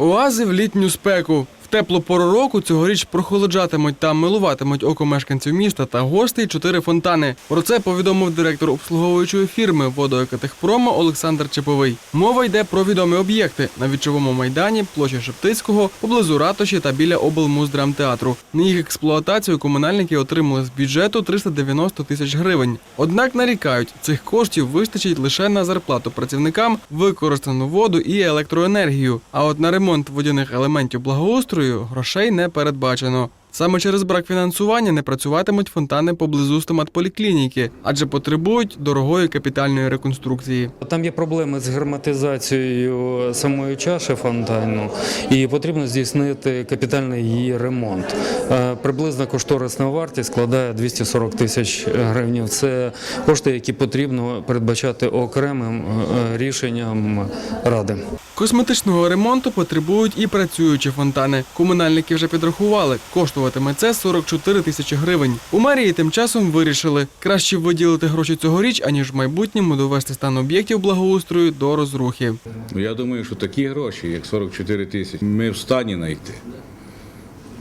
Оази в літню спеку. Теплу пору року цьогоріч прохолоджатимуть та милуватимуть око мешканців міста та гостей чотири фонтани. Про це повідомив директор обслуговуючої фірми водоекотехпрома Олександр Чеповий. Мова йде про відомі об'єкти на вічовому майдані, площі Шептицького, поблизу ратуші та біля облмуздрамтеатру. На їх експлуатацію комунальники отримали з бюджету 390 тисяч гривень. Однак нарікають, цих коштів вистачить лише на зарплату працівникам, використану воду і електроенергію. А от на ремонт водяних елементів благоустрою грошей не передбачено. Саме через брак фінансування не працюватимуть фонтани поблизу стоматполіклініки, адже потребують дорогої капітальної реконструкції. Там є проблеми з герметизацією самої чаші фонтану, і потрібно здійснити капітальний її ремонт. Е, Приблизна кошторисна вартість складає 240 тисяч гривень. Це кошти, які потрібно передбачати окремим е, рішенням ради. Косметичного ремонту потребують і працюючі фонтани. Комунальники вже підрахували, коштуватиме це 44 тисячі гривень. У мерії тим часом вирішили краще виділити гроші цьогоріч, аніж в майбутньому довести стан об'єктів благоустрою до розрухи. Ну, Я думаю, що такі гроші, як 44 тисячі, ми в стані знайти.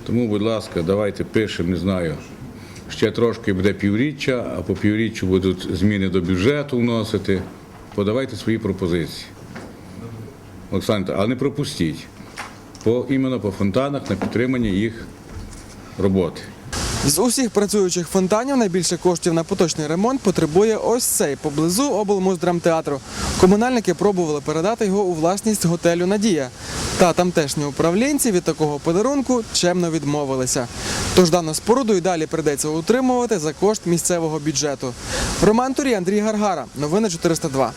Тому, будь ласка, давайте пишемо, не знаю. Ще трошки буде півріччя, а по півріччю будуть зміни до бюджету вносити. Подавайте свої пропозиції. Олександр, але не пропустіть. По, іменно по фонтанах на підтримання їх роботи. З усіх працюючих фонтанів найбільше коштів на поточний ремонт потребує ось цей поблизу облмуздрамтеатру. Комунальники пробували передати його у власність готелю Надія. Та тамтешні управлінці від такого подарунку чемно відмовилися. Тож дану споруду і далі придеться утримувати за кошт місцевого бюджету. Роман Турій, Андрій Гаргара. Новини 402.